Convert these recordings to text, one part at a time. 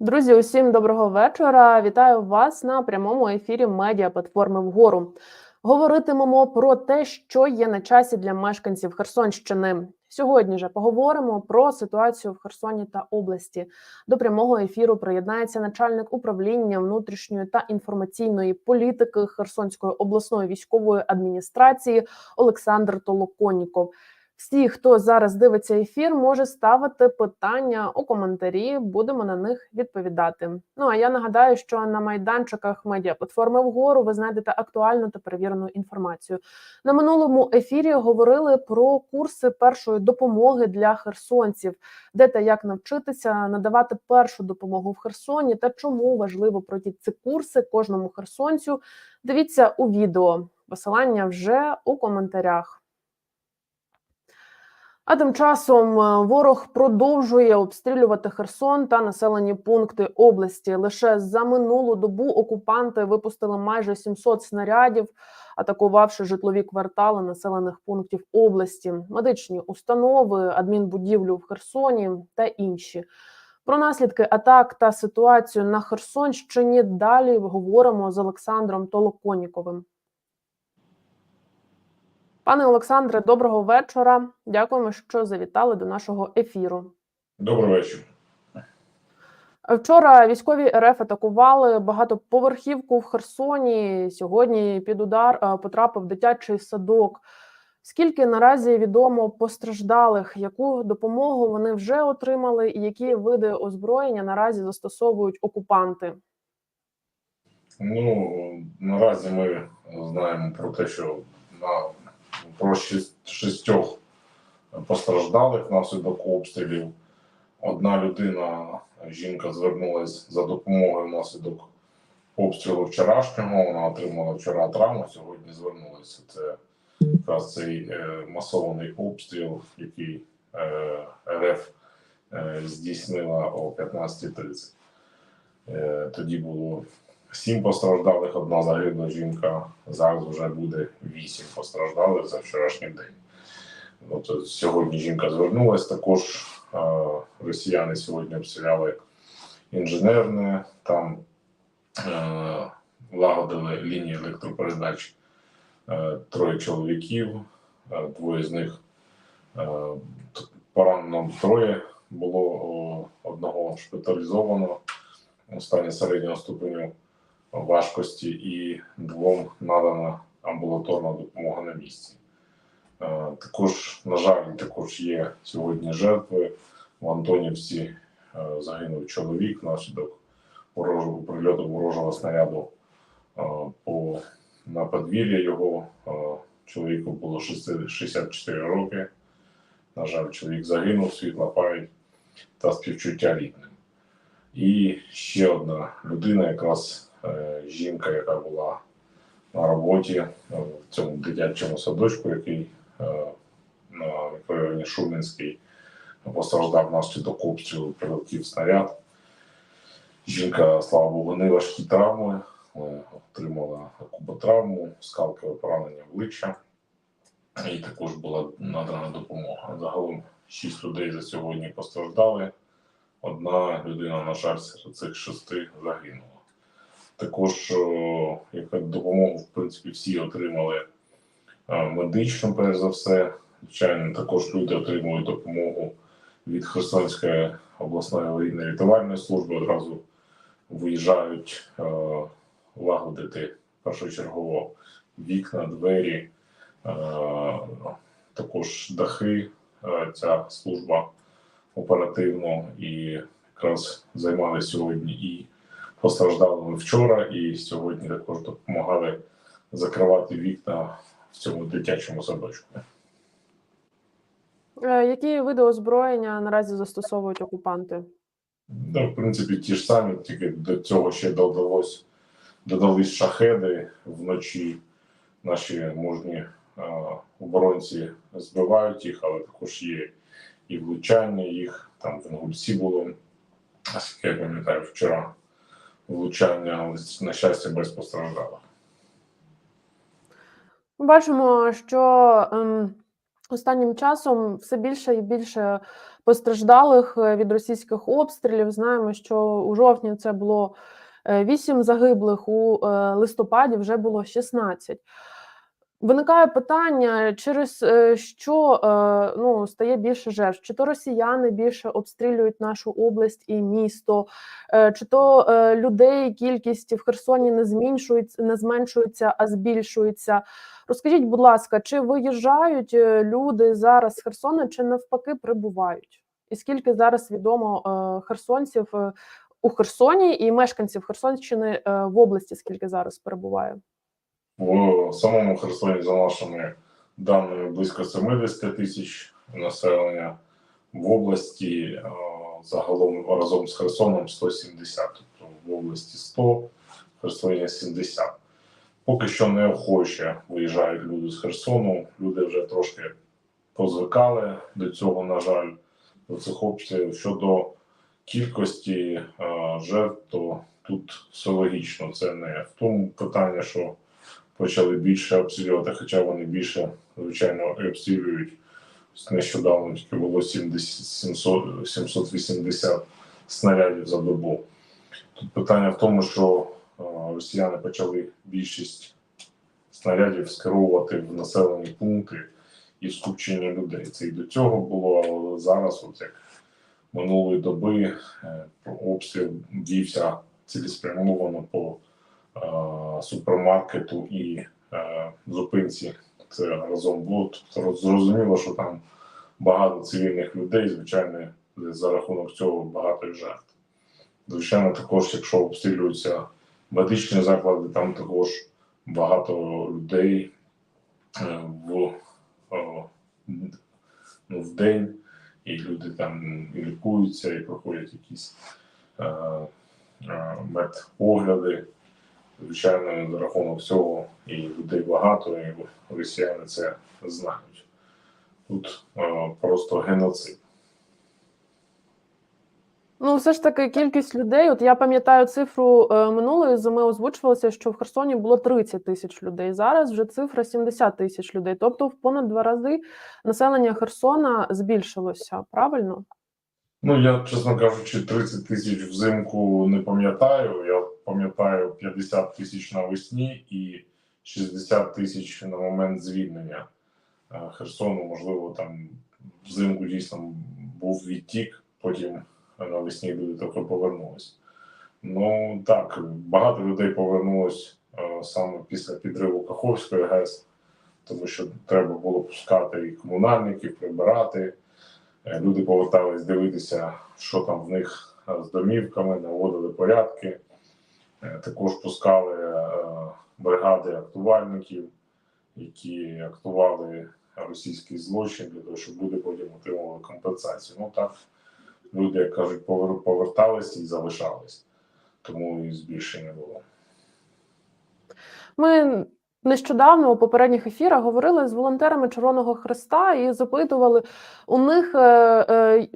Друзі, усім доброго вечора. Вітаю вас на прямому ефірі медіа платформи вгору. Говоритимемо про те, що є на часі для мешканців Херсонщини. Сьогодні же поговоримо про ситуацію в Херсоні та області. До прямого ефіру приєднається начальник управління внутрішньої та інформаційної політики Херсонської обласної військової адміністрації Олександр Толоконіков. Всі, хто зараз дивиться ефір, може ставити питання у коментарі. Будемо на них відповідати. Ну а я нагадаю, що на майданчиках медіаплатформи вгору ви знайдете актуальну та перевірену інформацію. На минулому ефірі говорили про курси першої допомоги для херсонців, де та як навчитися надавати першу допомогу в Херсоні та чому важливо пройти ці курси кожному херсонцю. Дивіться у відео. Посилання вже у коментарях. А тим часом е, ворог продовжує обстрілювати Херсон та населені пункти області. Лише за минулу добу окупанти випустили майже 700 снарядів, атакувавши житлові квартали населених пунктів області, медичні установи, адмінбудівлю в Херсоні та інші. Про наслідки атак та ситуацію на Херсонщині далі говоримо з Олександром Толоконіковим. Пане Олександре, доброго вечора. Дякуємо, що завітали до нашого ефіру. Добрий вечір. Вчора військові РФ атакували багатоповерхівку в Херсоні. Сьогодні під удар е, потрапив дитячий садок. Скільки наразі відомо постраждалих, яку допомогу вони вже отримали, і які види озброєння наразі застосовують окупанти? Ну наразі ми знаємо про те, що на про шість- шістьох постраждалих внаслідок обстрілів. Одна людина, жінка, звернулася за допомогою внаслідок обстрілу вчорашнього. Вона отримала вчора травму, сьогодні звернулася. Це якраз цей е, масований обстріл, який е, РФ е, здійснила о 15.30. Е, тоді було сім постраждалих, одна загибла жінка. Зараз вже буде вісім постраждалих за вчорашній день. От сьогодні жінка звернулась. Також е, росіяни сьогодні обстріляли інженерне, там е, лагодили лінії електропередач е, троє чоловіків, двоє з них поранено троє було одного шпиталізовано у стані середнього ступеню важкості і двом надана амбулаторна допомога на місці. Е, Також, на жаль, також є сьогодні жертви. В Антонівці е, загинув чоловік внаслідок ворожого прильоту ворожого снаряду е, по на подвір'я його. Чоловіку було 64 роки. На жаль, чоловік загинув, світла пам'ять та співчуття рідним. І ще одна людина, якраз жінка, яка була на роботі е, в цьому дитячому садочку, який е, на районі Шумінський постраждав внаслідок обстрілу, прилетів снаряд. Жінка, слава Богу, не важкі травми, е, отримала куботравму, скалкове поранення обличчя, і також була надана допомога. Загалом шість людей за сьогодні постраждали. Одна людина, на жаль, серед цих шести загинула. Також о, яка допомогу, в принципі, всі отримали е, медичну, перш за все. Звичайно, також люди отримують допомогу від Херсонської обласної аварійної рятувальної служби. Одразу виїжджають е, лагодити першочергово вікна, двері, е, також дахи. Е, ця служба оперативно і якраз займалися сьогодні і постраждалими вчора, і сьогодні також допомагали закривати вікна в цьому дитячому садочку. Е, Які види озброєння наразі застосовують окупанти? Ну, в принципі, ті ж самі, тільки до цього ще додалось, додались шахеди вночі. Наші мужні е, оборонці збивають їх, але також є і влучання їх. Там в Інгульці було, наскільки я пам'ятаю, вчора влучання, але на щастя без постраждалих. Бачимо, що ем, останнім часом все більше і більше постраждалих е, від російських обстрілів. Знаємо, що у жовтні це було 8 загиблих, у е, листопаді вже було 16. Виникає питання, через е, що е, ну, стає більше жертв? Чи то росіяни більше обстрілюють нашу область і місто, е, чи то людей кількість в Херсоні не зменшується, не зменшується, а збільшується. Розкажіть, будь ласка, чи виїжджають люди зараз з Херсона, чи навпаки прибувають? І скільки зараз відомо херсонців у Херсоні і мешканців Херсонщини в області, скільки зараз перебуває? В самому Херсоні, за нашими даними, близько 70 тисяч населення. В області загалом разом з Херсоном 170, тобто в області 100, в Херсоні 70. Поки що неохоче виїжджають люди з Херсону. Люди вже трошки позвикали до цього, на жаль, до цих обстрілів. Щодо кількості жертв, то тут все логічно. Це не в тому питання, що почали більше обстрілювати, хоча вони більше, звичайно, і обстрілюють. Нещодавно тільки було 70, 700, 780 снарядів за добу. Тут питання в тому, що е, росіяни почали більшість снарядів скеровувати в населені пункти і скупчення людей. Це і до цього було, але зараз, от як минулої доби, е, обстріл вівся цілеспрямовано по супермаркету і е, зупинці. Це разом було. Тобто зрозуміло, що там багато цивільних людей, звичайно, за рахунок цього багато жертв. Звичайно, також, якщо обстрілюються медичні заклади, там також багато людей е, в, е, ну, в день, і люди там і лікуються, і проходять якісь е, е, медогляди. Звичайно, за рахунок цього і людей багато, і росіяни це знають. Тут е, просто геноцид. Ну, все ж таки, кількість людей. От я пам'ятаю цифру е, минулої зими озвучувалося, що в Херсоні було 30 тисяч людей. Зараз вже цифра 70 тисяч людей. Тобто, в понад два рази населення Херсона збільшилося. Правильно? Ну, я, чесно кажучи, 30 тисяч взимку не пам'ятаю. Я пам'ятаю 50 тисяч навесні і 60 тисяч на момент звільнення е, Херсону. Можливо, там взимку дійсно був відтік, потім навесні люди трохи повернулись. Ну так, багато людей повернулось е, саме після підриву Каховської ГЕС, тому що треба було пускати і комунальників, прибирати. Е, Люди повертались дивитися, що там в них з домівками, наводили порядки. Е, Також пускали е, бригади актувальників, які актували російський злочин для того, щоб люди потім отримували компенсацію. Ну так, люди, як кажуть, повер- повертались і залишались, тому і збільшення було. Ми нещодавно у попередніх ефірах говорили з волонтерами Червоного Хреста і запитували у них, е,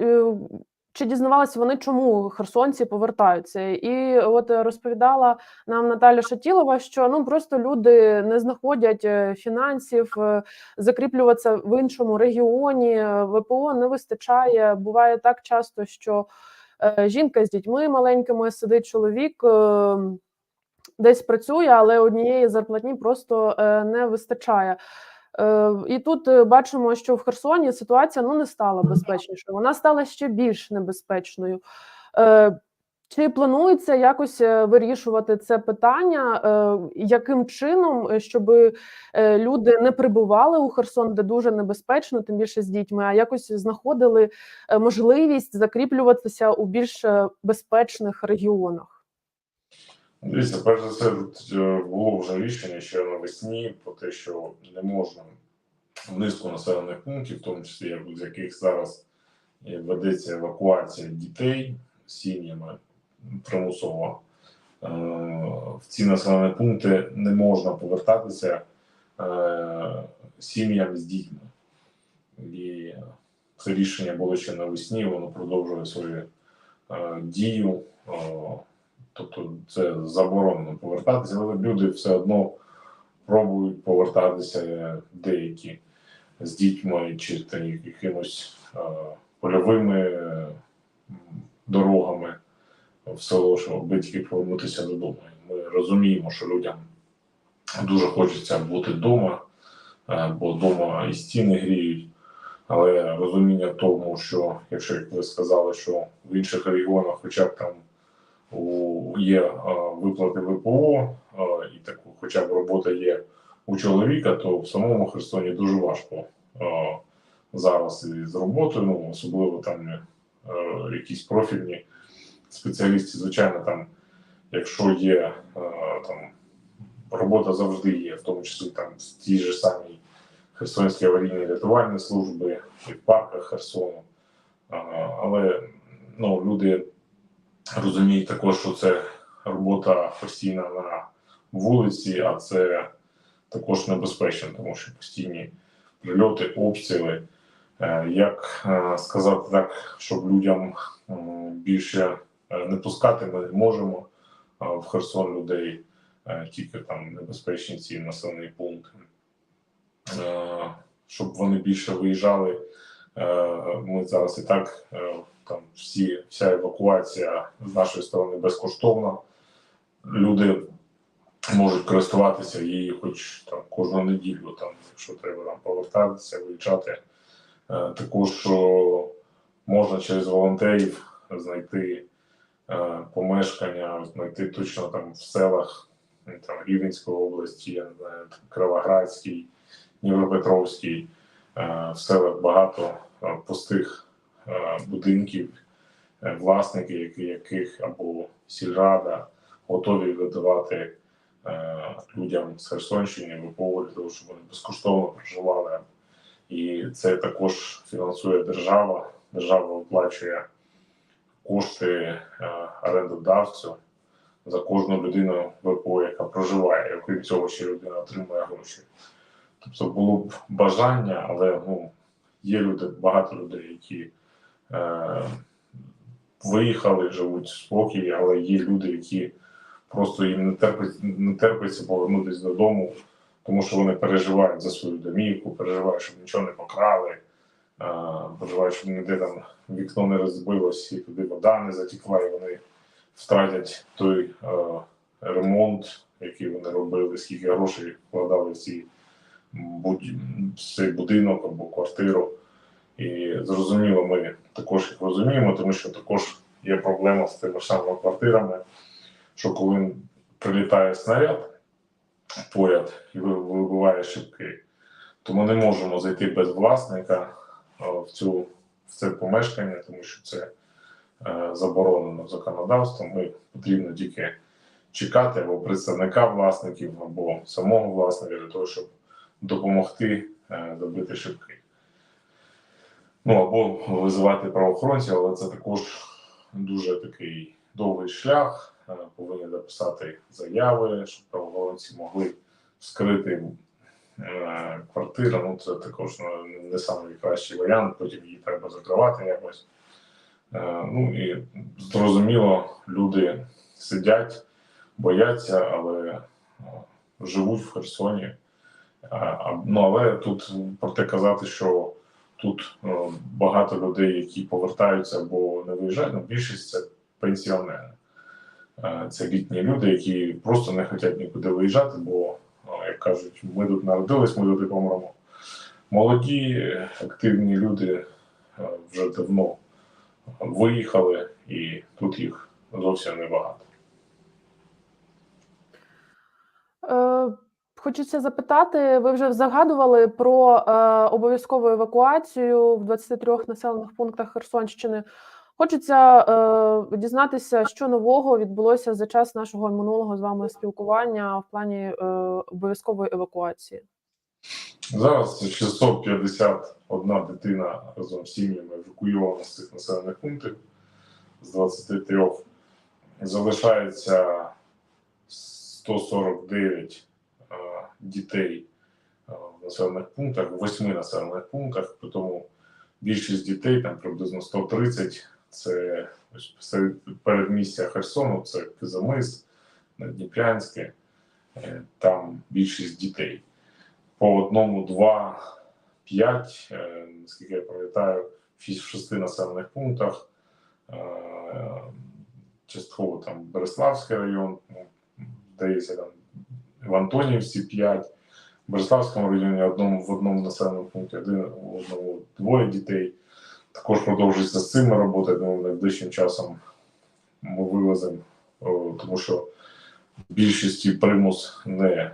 чи дізнавалися вони, чому херсонці повертаються. І от е, розповідала нам Наталя Шатілова, що ну просто люди не знаходять е, фінансів е, закріплюватися в іншому регіоні. ВПО не вистачає. Буває так часто, що жінка з дітьми маленькими сидить чоловік. десь працює, але однієї зарплатні просто не вистачає. Е, і тут е, бачимо, що в Херсоні ситуація ну не стала безпечнішою, вона стала ще більш небезпечною. Е, чи планується якось вирішувати це питання, яким чином, щоб люди не прибували у Херсон, де дуже небезпечно, тим більше з дітьми, а якось знаходили можливість закріплюватися у більш безпечних регіонах? Дивіться, перш за все, е, було вже рішення ще навесні про те, що не можна в низку населених пунктів, в тому числі з яких зараз ведеться евакуація дітей сім'ями примусово. е, В ці населені пункти не можна повертатися е, сім'ям з дітьми. І це рішення було ще навесні, воно продовжує свою дію. Тобто це заборонено повертатися, але люди все одно пробують повертатися деякі з дітьми чи та якимось е, польовими е, дорогами в село, щоб аби тільки повернутися додому. Ми розуміємо, що людям дуже хочеться бути вдома, е, бо вдома і стіни гріють. Але розуміння в тому, що якщо як ви сказали, що в інших регіонах, хоча б там є е, виплати ВПО, е, і так, хоча б робота є у чоловіка, то в самому Херсоні дуже важко е, зараз з роботою, ну особливо там якісь профільні спеціалісти, звичайно, там, якщо є там робота завжди є, в тому числі там в тій же самій Херсонській аварійній рятувальній служби і в парках Херсону. Але ну, люди розуміють також, що це робота постійна на вулиці, а це також небезпечно, тому що постійні прильоти, обстріли. Е, Як е, сказати так, щоб людям більше е, не пускати, ми не можемо в Херсон людей, тільки там небезпечні ці населені пункти. Щоб вони більше виїжджали. Ми зараз і так там всі, вся евакуація з нашої сторони безкоштовна. Люди можуть користуватися її хоч там кожну неділю, там, якщо треба там повертатися, виїжджати. Е, Також можна через волонтерів знайти е, помешкання, знайти точно там в селах там, Рівненської області, я не знаю, Кривоградській, Дніпропетровській. Е, В селах багато пустих будинків, е, власники, яких або сільрада готові видавати е, людям з Херсонщини для того, щоб вони безкоштовно проживали. І це також фінансує держава. Держава оплачує кошти е, орендодавцю за кожну людину ВПО, яка проживає. І окрім цього, ще людина отримує гроші. Тобто було б бажання, але ну, є люди, багато людей, які е, виїхали, живуть спокій, але є люди, які просто їм не терпить, не терпиться повернутися додому, тому що вони переживають за свою домівку, переживають, щоб нічого не покрали, е, переживають, щоб ніде там вікно не розбилось і туди вода не затікла, і вони втратять той е, ремонт, який вони робили, скільки грошей вкладали в ці цей будинок або квартиру. І зрозуміло, ми також їх розуміємо, тому що також є проблема з тими самими квартирами, що коли прилітає снаряд поряд і ви- вибиває шибки, то ми не можемо зайти без власника в цю в це помешкання, тому що це е, заборонено законодавством. Ми потрібно тільки чекати або представника власників, або самого власника для того, щоб допомогти е, добити шибки. Ну або визивати правоохоронців, але це також дуже такий довгий шлях. Е, Повинні написати заяви, щоб правоохоронці могли вскрити е, квартиру. Ну це також ну, не найкращий варіант, потім її треба закривати якось. Е, Ну і зрозуміло, люди сидять, бояться, але живуть в Херсоні. Ну, але тут проте казати, що тут е, багато людей, які повертаються або не виїжджають, ну, більшість це пенсіонери. Е, Це літні люди, які просто не хочуть нікуди виїжджати, бо, е, як кажуть, ми тут народились, ми тут і помремо. Молоді, активні люди вже давно виїхали, і тут їх зовсім небагато. Хочеться запитати, ви вже загадували про е, обов'язкову евакуацію в 23 населених пунктах Херсонщини. Хочеться е, дізнатися, що нового відбулося за час нашого минулого з вами спілкування в плані е, обов'язкової евакуації. Зараз 651 дитина разом з сім'ями евакуйована з цих населених пунктів з 23. Залишається 149 е, дітей е, в населених пунктах, в восьми населених пунктах, тому більшість дітей, там приблизно 130, це передмістя Херсону, це Кизамис, Дніпрянське, е, там більшість дітей по одному, два, п'ять, е, наскільки я пам'ятаю, в шести населених пунктах. Частково там Береславський район, ну, здається, там в Антонівці 5, в Береславському районі одному, в одному населеному пункті один, одному двоє дітей. Також продовжується з цими роботи. Я думаю, найближчим часом ми вивеземо, тому що більшості примус не е,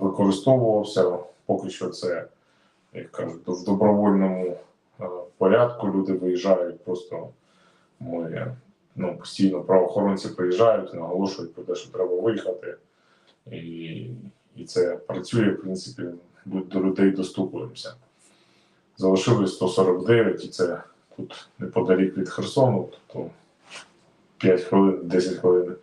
використовувався. Поки що це, як кажуть, в добровольному е, порядку люди виїжджають. Просто ми ну, постійно правоохоронці приїжджають, наголошують про те, що треба виїхати. І, і це працює, в принципі, до людей достукуємося. Залишилось 149, і це тут неподалік від Херсону, тобто 5 хвилин, 10 хвилин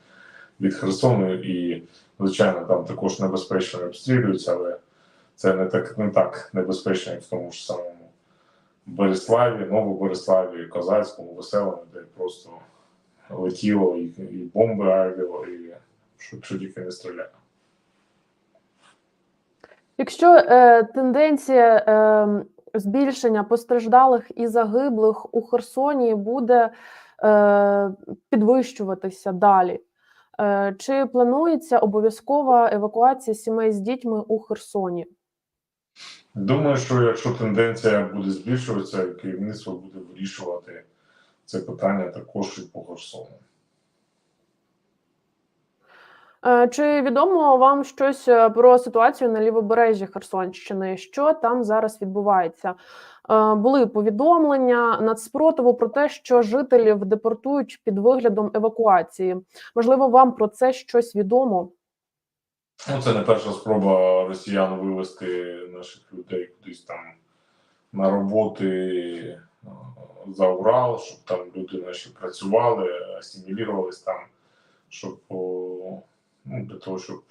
від Херсону, і, звичайно, там також небезпечно обстрілюються, але це не так, не так небезпечно, як в тому ж самому Береславі, Новобереславі, Козацькому, Веселому, де просто летіло і, і бомби авіо, і що, що тільки не стріляє. Якщо е, тенденція е, збільшення постраждалих і загиблих у Херсоні буде е, підвищуватися далі, е, чи планується обов'язкова евакуація сімей з дітьми у Херсоні? Думаю, що якщо тенденція буде збільшуватися, керівництво буде вирішувати це питання також і по Херсону. Е, Чи відомо вам щось е, про ситуацію на лівобережжі Херсонщини? Що там зараз відбувається? Е, Були повідомлення нацспротиву про те, що жителів депортують під виглядом евакуації. Можливо, вам про це щось відомо? Ну, це не перша спроба росіян вивезти наших людей кудись там на роботи за Урал, щоб там люди наші працювали, асимілірувались там, щоб для того, щоб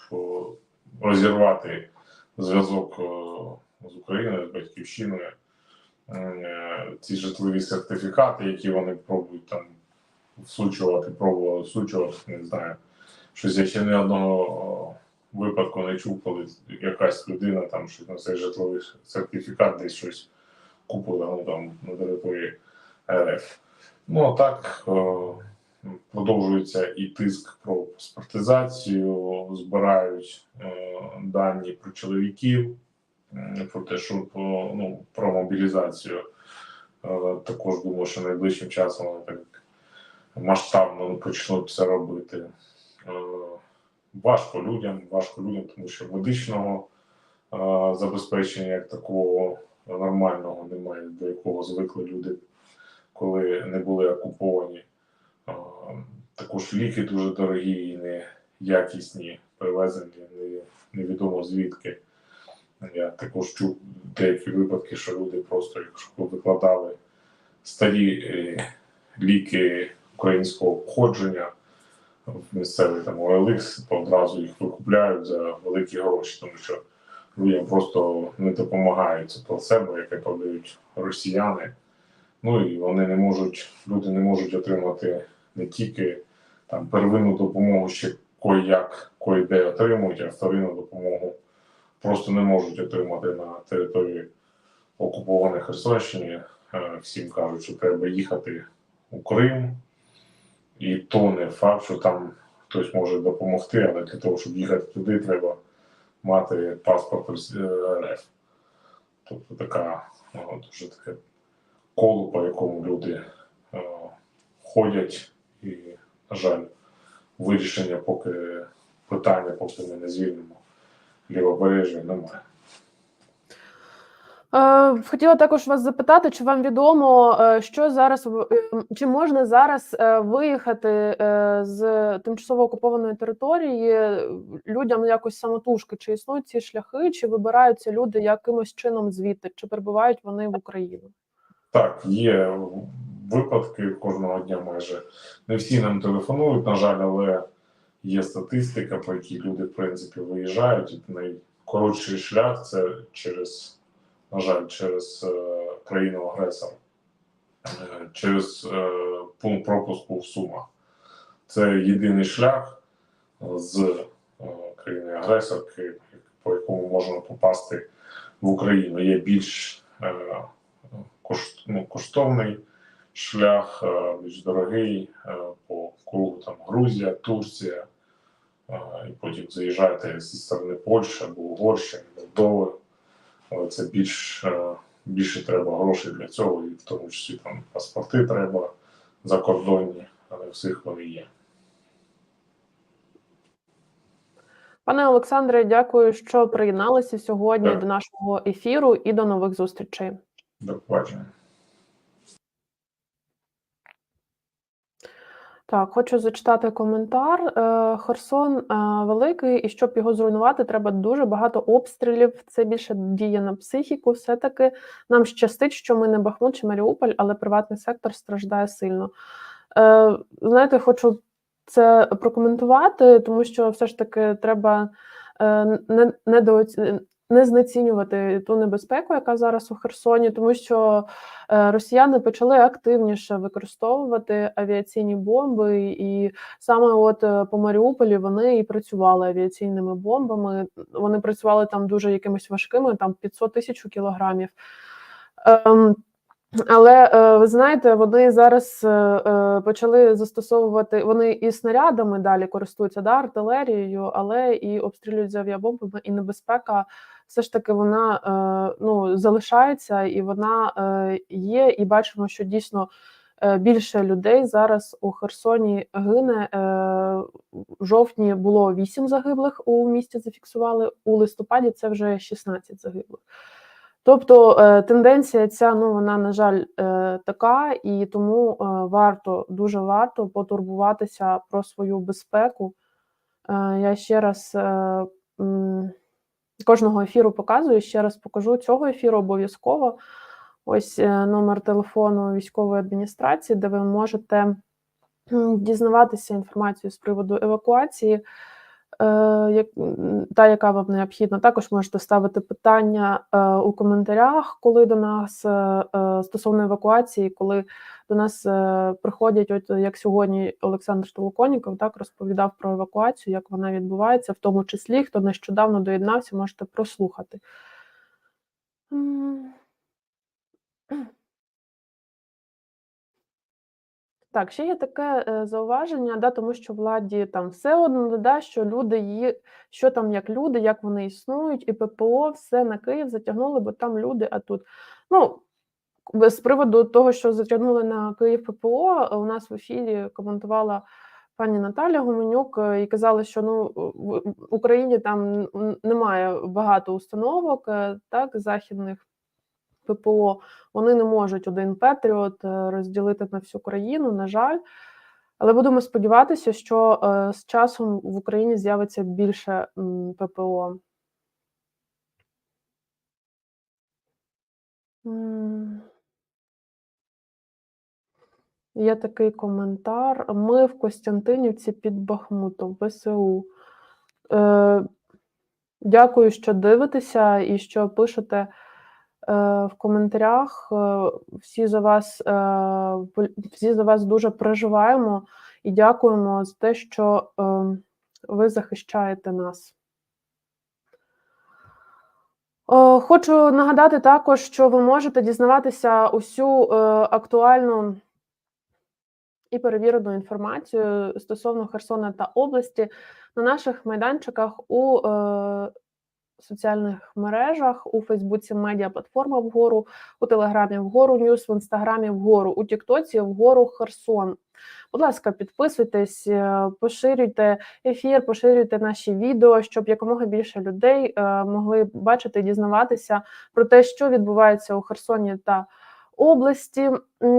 розірвати зв'язок з Україною, з батьківщиною. Е, Ці житлові сертифікати, які вони пробують там всучувати, пробували всучувати, не знаю. Щось я ще не одного випадку не чув, коли якась людина там щось на цей житловий сертифікат десь щось купила ну, там, на території РФ. Ну а так продовжується і тиск про паспортизацію, збирають е, дані про чоловіків, про те, що ну, про мобілізацію. Е, також думаю, що найближчим часом вони так масштабно почнуть це робити. Е, важко людям, важко людям, тому що медичного е, забезпечення як такого нормального немає, до якого звикли люди, коли не були окуповані. Також ліки дуже дорогі і неякісні, привезені не, невідомо звідки. Я також чув деякі випадки, що люди просто якщо викладали старі е, ліки українського походження в місцевий там OLX, одразу їх викупляють за великі гроші, тому що людям просто не допомагають це плацебо, яке подають росіяни. Ну і вони не можуть, люди не можуть отримати не тільки там первинну допомогу, ще кой-як, кой-де отримують, а вторинну допомогу просто не можуть отримати на території окупованої Херсонщини. Е, Всім кажуть, що треба їхати у Крим, і то не факт, що там хтось може допомогти, але для того, щоб їхати туди, треба мати паспорт е, РФ. Тобто така ну, дуже таке коло, по якому люди е, ходять, і, на жаль, вирішення поки питання, поки ми не звільнимо лівобережжя, немає. Е, Хотіла також вас запитати, чи вам відомо, е, що зараз е, чи можна зараз виїхати з тимчасово окупованої території людям якось самотужки? Чи існують ці шляхи, чи вибираються люди якимось чином звідти, чи прибувають вони в Україну? Так, є випадки кожного дня майже. Не всі нам телефонують, на жаль, але є статистика, по якій люди, в принципі, виїжджають. Найкоротший шлях це через, на жаль, через е, країну-агресора, е, через е, пункт пропуску в Сумах. Це єдиний шлях з е, країни-агресорки, по якому можна попасти в Україну. Є більш е, ну, коштовний шлях, е, більш дорогий е, по кругу там Грузія, Турція, е, і потім заїжджаєте зі сторони Польщі або Угорщини, Молдови. Але це більш, більше треба грошей для цього, і в тому числі там паспорти треба закордонні, але всіх вони є. Пане Олександре, дякую, що приєдналися сьогодні Так. до нашого ефіру і до нових зустрічей. До побачення. Так, хочу зачитати коментар. Е, Херсон е, великий, і щоб його зруйнувати, треба дуже багато обстрілів. Це більше діє на психіку. Все-таки нам щастить, що ми не Бахмут чи Маріуполь, але приватний сектор страждає сильно. Е, Знаєте, хочу це прокоментувати, тому що все ж таки треба е, не, знецінювати ту небезпеку, яка зараз у Херсоні, тому що е, росіяни почали активніше використовувати авіаційні бомби, і саме от е, по Маріуполі вони і працювали авіаційними бомбами. Вони працювали там дуже якимись важкими, там 500 тисяч кілограмів. Ем, але е, ви знаєте, вони зараз почали застосовувати вони і снарядами далі користуються да, артилерією, але і обстрілюють з авіабомбами, і небезпека все ж таки вона е, ну, залишається і вона е, є. І бачимо, що дійсно е, більше людей зараз у Херсоні гине. В жовтні було 8 загиблих у місті. Зафіксували у листопаді. Це вже 16 загиблих. Тобто тенденція ця, ну вона на жаль така, і тому варто дуже варто потурбуватися про свою безпеку. Я ще раз кожного ефіру показую. Ще раз покажу цього ефіру обов'язково. Ось е, номер телефону військової адміністрації, де ви можете дізнаватися інформацію з приводу евакуації та, яка вам необхідна. Також можете ставити питання е, у коментарях, коли до нас е, е, стосовно евакуації, коли до нас е, приходять, от як сьогодні Олександр Толоконіков так розповідав про евакуацію, як вона відбувається, в тому числі хто нещодавно доєднався, можете прослухати. Так, ще є таке е, зауваження, да, тому що владі там все одно, да, що люди є, що там як люди, як вони існують, і ППО все на Київ затягнули, бо там люди, а тут. Ну, з приводу того, що затягнули на Київ ППО, у нас в ефірі коментувала пані Наталя Гуменюк е, і казала, що ну в Україні там немає багато установок, е, так, західних. ППО, вони не можуть один Петріот е, розділити на всю країну, на жаль. Але будемо сподіватися, що е, з часом в Україні з'явиться більше ППО. Є такий коментар. Ми в Костянтинівці під Бахмутом, ВСУ. Е, дякую, що дивитеся і що пишете в коментарях. Е, всі за вас, е, всі за вас дуже переживаємо і дякуємо за те, що е, ви захищаєте нас. Е, Хочу нагадати також, що ви можете дізнаватися усю е, актуальну і перевірену інформацію стосовно Херсона та області на наших майданчиках у е, соціальних мережах, у Фейсбуці медіа платформа вгору, у Телеграмі вгору Ньюс, в Інстаграмі вгору, у Тіктоці вгору Херсон. Будь ласка, підписуйтесь, е, поширюйте ефір, поширюйте наші відео, щоб якомога більше людей е, могли бачити і дізнаватися про те, що відбувається у Херсоні та області.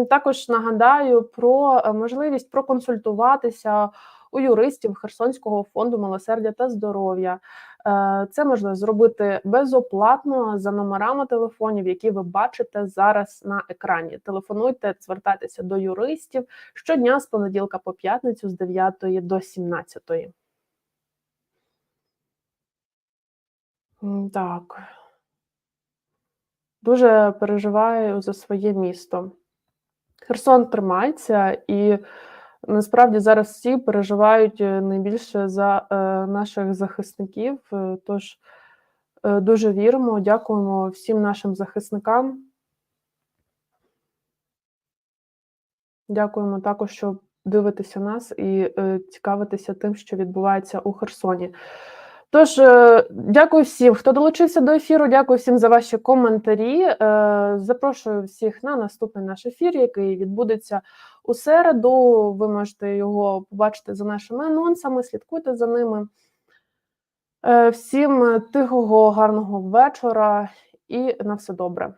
Також нагадаю про е, можливість проконсультуватися у юристів Херсонського фонду милосердя та здоров'я. Е, Це можна зробити безоплатно за номерами телефонів, які ви бачите зараз на екрані. Телефонуйте, звертайтеся до юристів щодня з понеділка по п'ятницю з 9 до 17. Так. Дуже переживаю за своє місто. Херсон тримається, і Насправді зараз всі переживають е, найбільше за е, наших захисників. Е, тож дуже віримо, дякуємо всім нашим захисникам. Дякуємо також, що дивитеся нас і цікавитися тим, що відбувається у Херсоні. Тож, е, дякую всім, хто долучився до ефіру. Дякую всім за ваші коментарі. Е, запрошую всіх на наступний наш ефір, який відбудеться у середу. Ви можете його побачити за нашими анонсами, слідкуйте за ними. Е, всім тихого, гарного вечора і на все добре.